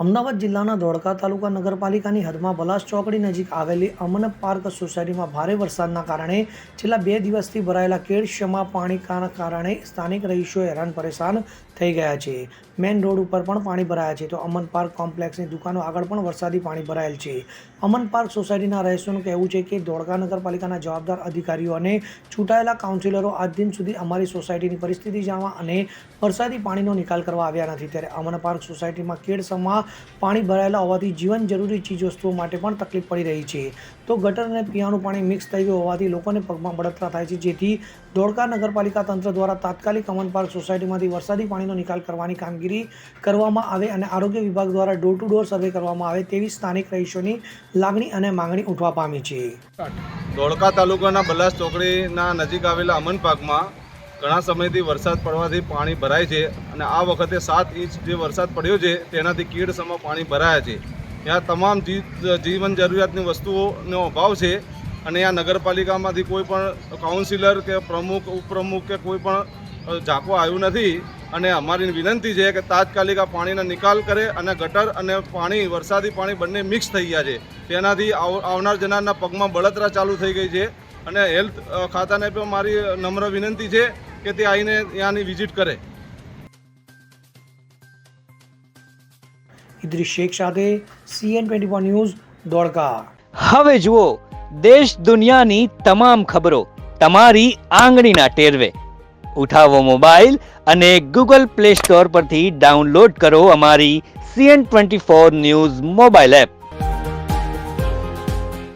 અમદાવાદ જિલ્લાના ધોળકા તાલુકા નગરપાલિકાની હદમાં બલાસ ચોકડી નજીક આવેલી અમન પાર્ક સોસાયટીમાં ભારે વરસાદના કારણે છેલ્લા બે દિવસથી ભરાયેલા કેળશમાં પાણીના કારણે સ્થાનિક રહીશો હેરાન પરેશાન થઈ ગયા છે. મેઇન રોડ ઉપર પણ પાણી ભરાયા છે. તો અમન પાર્ક કોમ્પ્લેક્સની દુકાનો આગળ પણ વરસાદી પાણી ભરાયેલ છે. અમન પાર્ક સોસાયટીના રહીશોનું કહેવું છે કે ધોળકા નગરપાલિકાના જવાબદાર અધિકારીઓ અને ચૂંટાયેલા કાઉન્સિલરો આજ દિન સુધી અમારી સોસાયટીની પરિસ્થિતિ જાણવા અને વરસાદી પાણીનો નિકાલ કરવા આવ્યા નથી. ત્યારે અમન પાર્ક સોસાયટીમાં કેડસમાં પાણી ભરાયેલા હોવાથી જીવન જરૂરી ચીજવસ્તુઓ માટે પણ તકલીફ પડી રહી છે. તો ગટર અને પીવાનું પાણી મિક્સ થઈ ગયું હોવાથી લોકોને પગમાં બળતરા થાય છે. જેથી ધોળકા નગરપાલિકા તંત્ર દ્વારા તાત્કાલિક અમન પાર્ક સોસાયટીમાંથી વરસાદી પાણીનો નિકાલ કરવાની કામગીરી કરવામાં આવે અને આરોગ્ય વિભાગ દ્વારા ડોર ટુ ડોર સર્વે કરવામાં આવે તેવી સ્થાનિક રહીશોની લાગણી અને માંગણી ઉઠવા પામી છે. ધોળકા તાલુકાના બલાસ ચોકડીના નજીક આવેલા અમન પાર્કમાં ઘણા સમયથી વરસાદ પડવાથી પાણી ભરાય છે અને આ વખતે સાત ઇંચ જે વરસાદ પડ્યો છે, તેનાથી કીડસમાં પાણી ભરાયા છે. ત્યાં તમામ જીવન જરૂરિયાતની વસ્તુઓનો અભાવ છે અને આ નગરપાલિકામાંથી કોઈ પણ કાઉન્સિલર કે પ્રમુખ, ઉપપ્રમુખ કે કોઈ પણ ઝાંકવા ઝાંકો આવ્યું નથી અને અમારી વિનંતી છે કે તાત્કાલિક આ પાણીનો નિકાલ કરે અને ગટર અને પાણી, વરસાદી પાણી બંને મિક્સ થઈ ગયા છે. તેનાથી આવનાર જનારના પગમાં બળતરા ચાલુ થઈ ગઈ છે અને હેલ્થ ખાતાને પણ મારી નમ્ર વિનંતી છે કે તે આવીને ત્યાંની વિઝિટ કરે. ઇદ્રિસ શેખ સાથે CN twenty one news Dholka હવે જુઓ દેશ દુનિયાની તમામ ખબરો તમારી આંગળીના ટેરવે. ઉઠાવો મોબાઈલ અને ગૂગલ પ્લે સ્ટોર પરથી ડાઉનલોડ કરો અમારી CN twenty four news mobile app